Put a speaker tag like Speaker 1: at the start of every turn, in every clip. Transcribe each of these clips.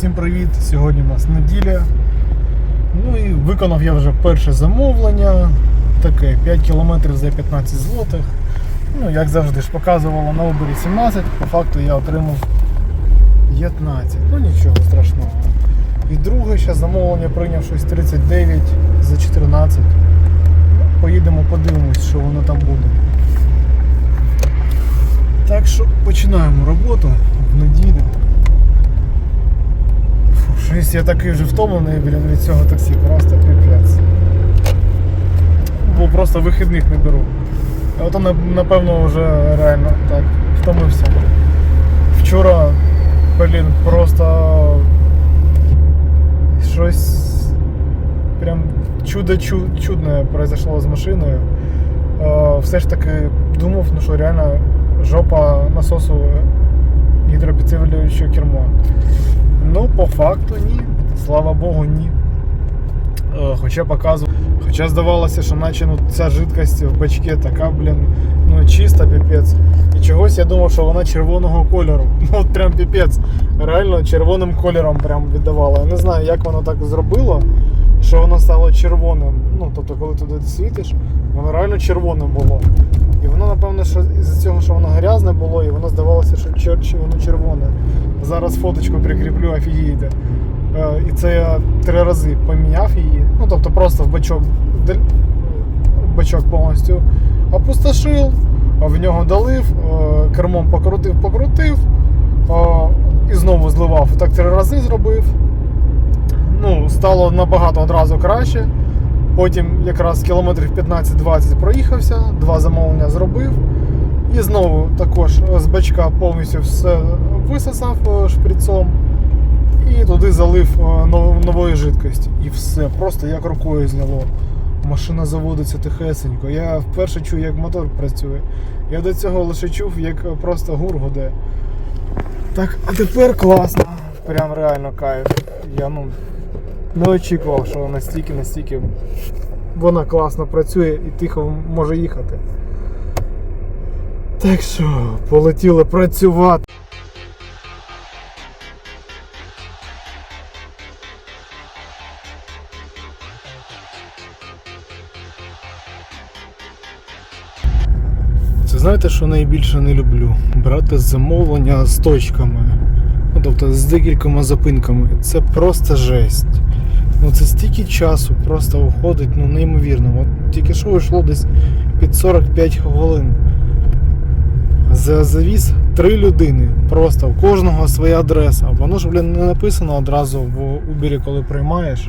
Speaker 1: Всім привіт! Сьогодні у нас неділя. Ну і виконав я вже перше замовлення. Таке 5 кілометрів за 15 злотих. Ну, як завжди ж показувало на Uber 17, по факту я отримав 15. Ну нічого страшного. І друге ще замовлення прийняв щось 39 за 14. Поїдемо подивимось, що воно там буде. Так що починаємо роботу в неділю. Щось я такий вже втомлений блін, від цього таксі, просто піпець. Бо просто вихідних не беру. А Ото на- напевно вже реально так втомився. Вчора, блін, просто щось прям чудо чу- чудне произошло з машиною. Все ж таки думав, ну що реально жопа насосу гідропідсилюючого кермо. Ну, по факту ні. Слава Богу, ні. Е, Хоча показував. Хоча здавалося, що наче ну, ця жидкость в бачке така, блін, ну чиста піпець. І чогось я думав, що вона червоного кольору. Ну от прям піпець. Реально червоним кольором прям віддавала. Я не знаю, як воно так зробило, що воно стало червоним. Ну, тобто, коли туди світиш, воно реально червоним було. І воно, напевно, що із-за цього, що воно грязне було, і воно здавалося, що чер- воно червоне. Зараз фоточку прикріплю, офігієте. Е, І це я три рази поміняв її. Ну, тобто просто в бачок, в бачок повністю опустошив, в нього долив, е, кермом покрутив, покрутив е, і знову зливав. Так три рази зробив. Ну, стало набагато одразу краще. Потім якраз кілометрів 15-20 проїхався, два замовлення зробив. І знову також з бачка повністю все висосав е, шприцом і туди залив е, нової жидкості. І все, просто як рукою зняло. Машина заводиться тихесенько. Я вперше чую, як мотор працює. Я до цього лише чув, як просто гур гуде. Так, а тепер класно. Прям реально кайф. Я ну не очікував, що настільки, настільки вона класно працює і тихо може їхати. Так що, полетіли працювати. Це знаєте, що найбільше не люблю? Брати замовлення з точками. Ну, тобто з декількома зупинками. Це просто жесть. Ну це стільки часу просто уходить, ну неймовірно. От тільки що йшло десь під 45 хвилин. За завіз три людини. Просто у кожного своя адреса. Воно ж, блін, не написано одразу в Uber, коли приймаєш.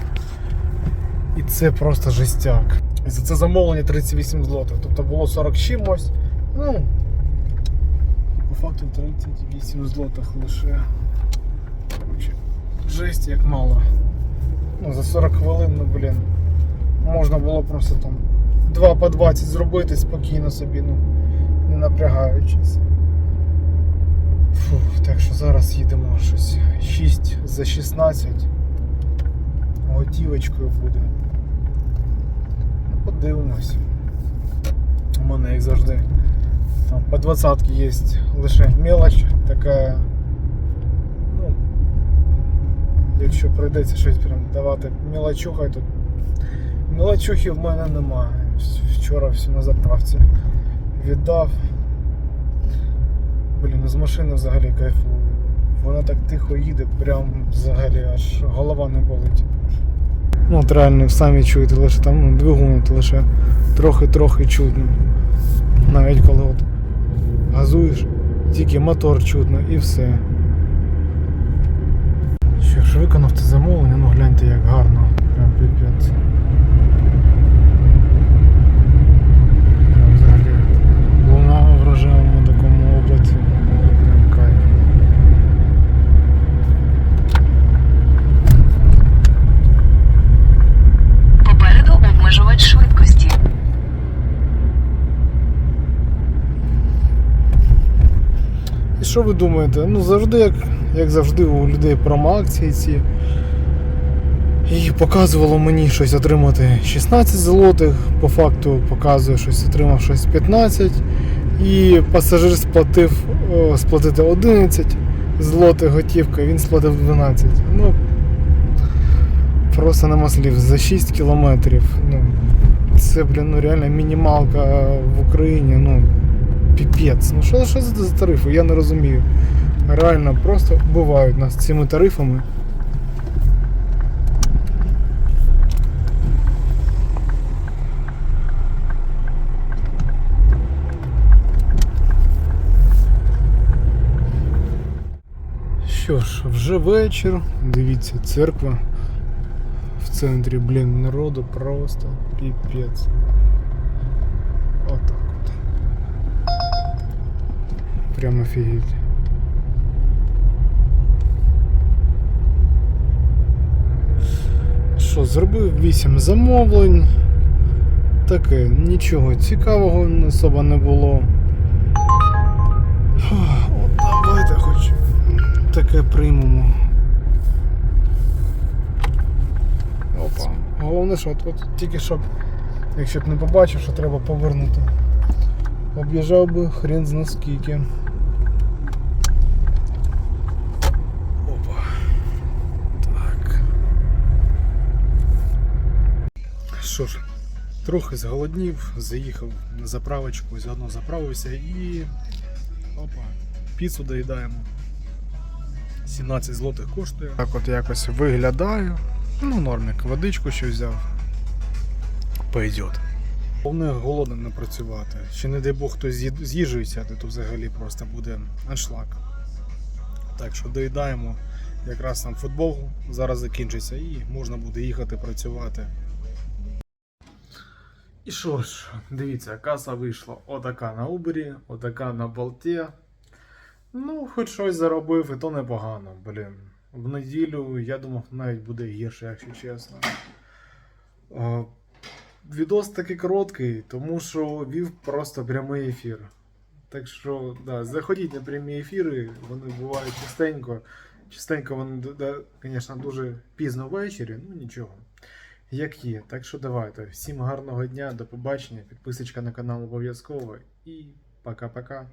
Speaker 1: І це просто жестяк. І за це замовлення 38 злотих. Тобто було 40 чимось. Ну. По факту 38 злотих лише. Жесть як мало. Ну, за 40 хвилин, ну блін. Можна було просто там 2 по 20 зробити спокійно собі, ну, не напрягаючись. Фух, так що зараз їдемо щось 6 за 16. Готівочкою буде. Ну, подивимось. У мене, як завжди, там по 20 є лише мелоч така. Ну, якщо прийдеться щось прям давати мелочухай, то мелочухи в мене немає. Вчора все на заправці віддав. Блін, ну з машини взагалі кайфую. Вона так тихо їде, прям взагалі аж голова не болить. Ну, от реально самі чуєте, лише там ну, двигун лише трохи-трохи чутно. Навіть коли от газуєш, тільки мотор чутно і все. Що виконав це замовлення, ну гляньте як гарно. Прям піпець. Прям Взагалі луна в рожевому такому облаці. Прям кайф.
Speaker 2: Попереду обмежувач швидкості.
Speaker 1: І що ви думаєте? Ну завжди, як, як завжди, у людей промоакції ці. І показувало мені щось отримати 16 злотих, по факту показує щось, отримав щось 15. І пасажир сплатив сплатити 11. злоти готівка, він сплатив 12. Ну, просто нема слів. За 6 кілометрів. Ну, це, блін, ну реально мінімалка в Україні, ну, піпець. Ну що, що це за тарифи? Я не розумію. Реально, просто бувають нас цими тарифами. Що ж, вже вечір. Дивіться, церква в центрі, блін, народу просто піпець. Отак от. Прямо офігеть. Що, зробив 8 замовлень. Таке, нічого цікавого особо не було. От давайте хоч таке приймемо. Опа. Головне, що от, от тільки щоб, якщо б не побачив, що треба повернути. Об'їжджав би хрен з наскільки. Опа. Так. Що ж, трохи зголоднів, заїхав на заправочку, заодно заправився і. Опа, піцу доїдаємо. 17 злотих коштує. Так от якось виглядаю. Ну, нормик, водичку ще взяв. Пойдет. Головне голодним не працювати. Ще не дай Бог хтось з'їд- з сяде, то взагалі просто буде аншлаг. Так що доїдаємо. Якраз там футбол зараз закінчиться і можна буде їхати працювати. І що ж, дивіться, каса вийшла отака на Uber, отака на болті. Ну, хоч щось заробив, і то непогано, блін. В неділю, я думав, навіть буде гірше, якщо чесно. Відос такий короткий, тому що вів просто прямий ефір. Так що, да, заходіть на прямі ефіри, вони бувають частенько. Частенько вони, звісно, дуже пізно ввечері, ну нічого. Як є. Так що давайте. Всім гарного дня, до побачення. Підписочка на канал обов'язково і пока-пока.